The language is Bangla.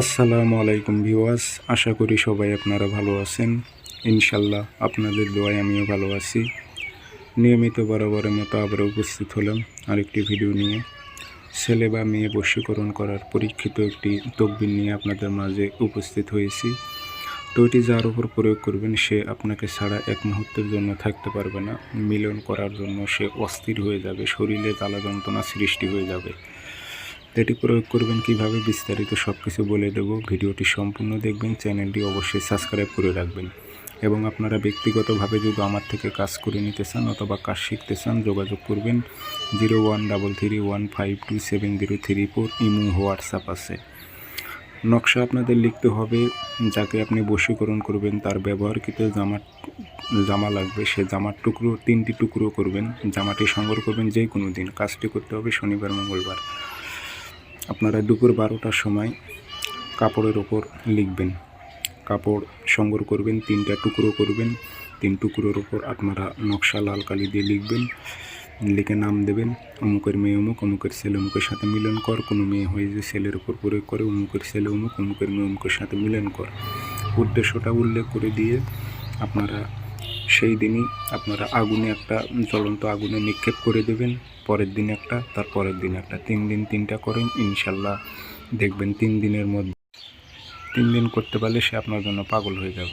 আসসালামু আলাইকুম ভিওয়াস আশা করি সবাই আপনারা ভালো আছেন। ইনশাল্লাহ আপনাদের দোয়ায় আমিও ভালো আছি। নিয়মিত বরাবরের মতো আবার উপস্থিত হলাম আরেকটি ভিডিও নিয়ে। ছেলে বা মেয়ে বশীকরণ করার পরীক্ষিত একটি তকবির নিয়ে আপনাদের মাঝে উপস্থিত হয়েছি। তো এটি যার উপর প্রয়োগ করবেন, সে আপনাকে ছাড়া এক মুহূর্তের জন্য থাকতে পারবে না। মিলন করার জন্য সে অস্থির হয়ে যাবে, শরীরে জ্বালা যন্ত্রণা সৃষ্টি হয়ে যাবে। এটি প্রয়োগ করবেন কীভাবে বিস্তারিত সব কিছু বলে দেব, ভিডিওটি সম্পূর্ণ দেখবেন, চ্যানেলটি অবশ্যই সাবস্ক্রাইব করে রাখবেন। এবং আপনারা ব্যক্তিগতভাবে যদি আমার থেকে কাজ করে নিতে চান অথবা কাজ শিখতে চান, যোগাযোগ করবেন zero one double three one five two seven zero three four, Imo, WhatsApp আছে। নকশা আপনাদের লিখতে হবে, যাকে আপনি বশীকরণ করবেন তার ব্যবহারকৃত জামা জামা লাগবে, সে জামার টুকরো, তিনটি টুকরো করবেন, জামাটি সংগ্রহ করবেন যে কোনো দিন। কাজটি করতে হবে শনিবার, মঙ্গলবার। আপনারা দুপুর বারোটার সময় কাপড়ের ওপর লিখবেন। কাপড় সংগ্রহ করবেন, তিনটা টুকরো করবেন, তিন টুকরোর ওপর আপনারা নকশা লাল কালি দিয়ে লিখবেন, লিখে নাম দেবেন, অমুকের মেয়ে অমুক, অমুকের ছেলে অমুকের সাথে মিলন কর, কোনো মেয়ে হয়ে যে ছেলের ওপর প্রয়োগ করে, অমুকের ছেলে অমুক, অমুকের মেয়ে অমুকের সাথে মিলন কর। উদ্দেশ্যটা উল্লেখ করে দিয়ে আপনারা সেই দিনই আপনারা আগুনে একটা জ্বলন্ত আগুনে নিক্ষেপ করে দেবেন। পরের দিন একটা, তার পরের দিন একটা। তিন দিন তিনটা করেন, ইনশাল্লাহ দেখবেন তিন দিনের মধ্যে, তিন দিন করতে পারলে সে আপনার জন্য পাগল হয়ে যাবে।